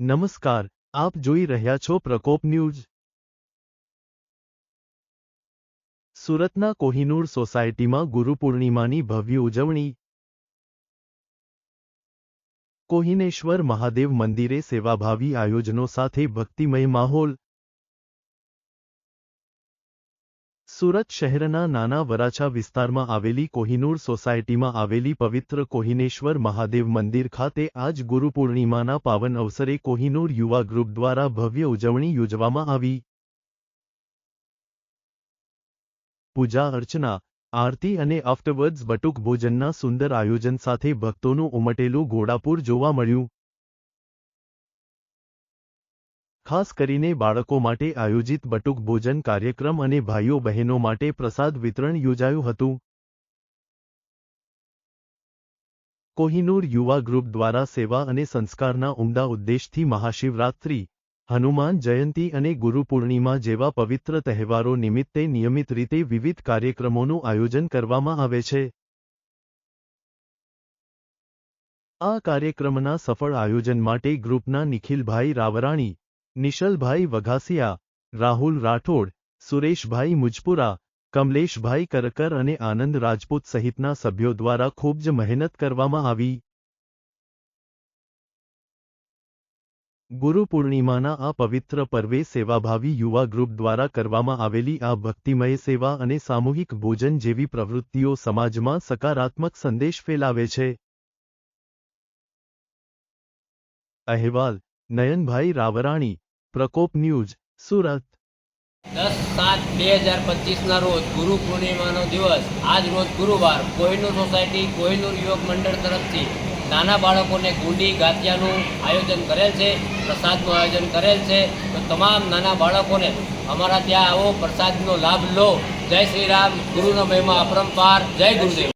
નમસ્કાર, આપ જોઈ રહ્યા છો પ્રકોપ ન્યૂઝ. સુરતના કોહિનૂર સોસાયટીમાં ગુરુપૂર્ણિમાની ભવ્ય ઉજવણી. કોહિનેશ્વર મહાદેવ મંદિરે સેવાભાવી આયોજનો સાથે ભક્તિમય માહોલ. સુરત શહેરના નાના વરાછા વિસ્તારમાં આવેલી કોહિનૂર સોસાયટીમાં આવેલી પવિત્ર કોહિનેશ્વર મહાદેવ મંદિર ખાતે આજ ગુરુપૂર્ણિમાના પાવન અવસરે કોહિનૂર યુવા ગ્રુપ દ્વારા ભવ્ય ઉજવણી યોજવામાં આવી. પૂજા અર્ચના, આરતી અને આફ્ટરવર્ડ્સ બટુક ભોજનના સુંદર આયોજન સાથે ભક્તોનું ઉમટેલું ઘોડાપુર જોવા મળ્યું. ખાસ કરીને બાળકો માટે આયોજિત બટુક ભોજન કાર્યક્રમ અને ભાઈઓ બહેનો માટે પ્રસાદ વિતરણ યોજાયું હતું. કોહિનૂર યુવા ગ્રુપ દ્વારા સેવા અને સંસ્કારના ઉમદા ઉદ્દેશથી મહાશિવરાત્રિ, હનુમાન જયંતી અને ગુરુપૂર્ણિમા જેવા પવિત્ર તહેવારો નિમિત્તે નિયમિત રીતે વિવિધ કાર્યક્રમોનું આયોજન કરવામાં આવે છે. આ કાર્યક્રમના સફળ આયોજન માટે ગ્રુપના નિખિલભાઈ રાવરાણી નિશલભાઈ વઘાસિયા, રાહુલ રાઠોડ, સુરેશભાઈ મુજપુરા, કમલેશભાઈ કરકર અને આનંદ રાજપૂત સહિતના સભ્યો દ્વારા ખૂબ જ મહેનત કરવામાં આવી. ગુરુ પૂર્ણિમાના આ પવિત્ર પર્વે સેવાભાવી યુવા ગ્રુપ દ્વારા કરવામાં આવેલી આ ભક્તિમય સેવા અને સામૂહિક ભોજન જેવી પ્રવૃત્તિઓ સમાજમાં સકારાત્મક સંદેશ ફેલાવે છે. અહેવાલ, નયનભાઈ રાવરાણી પ્રકોપ ન્યૂઝ, સુરત. દસ સાત બે હજાર પચીસના રોજ ગુરુ પૂર્ણિમાનો દિવસ. આજ રોજ ગુરુવાર કોહિનૂર સોસાયટી કોહિનૂર યુવક મંડળ તરફથી નાના બાળકોને ગુંડી ગાંઠિયાનું આયોજન કરેલ છે, પ્રસાદનું આયોજન કરેલ છે. તો તમામ નાના બાળકોને અમારા ત્યાં આવો પ્રસાદનો લાભ લો. જય શ્રી રામ. ગુરુનો મહિમા અપરંપાર. જય ગુરુદેવ.